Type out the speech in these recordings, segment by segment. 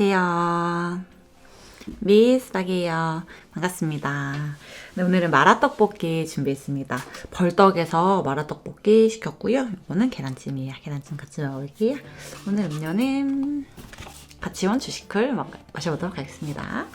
안녕하세요. 미스 박이에요. 반갑습니다. 네, 오늘은 마라떡볶이 준비했습니다. 벌떡에서 마라떡볶이 시켰고요. 이거는 계란찜이에요. 계란찜 같이 먹을게요. 오늘 음료는 가치원 주식을 먹- 마셔보도록 하겠습니다.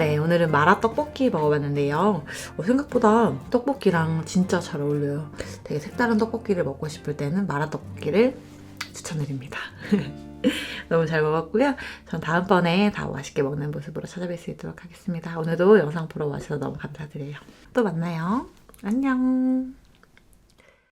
네, 오늘은 마라 떡볶이 먹어봤는데요. 어, 생각보다 떡볶이랑 진짜 잘 어울려요. 되게 색다른 떡볶이를 먹고 싶을 때는 마라 떡볶이를 추천드립니다. 너무 잘 먹었고요. 전 다음번에 더 맛있게 먹는 모습으로 찾아뵐 수 있도록 하겠습니다. 오늘도 영상 보러 와주셔서 너무 감사드려요. 또 만나요. 안녕.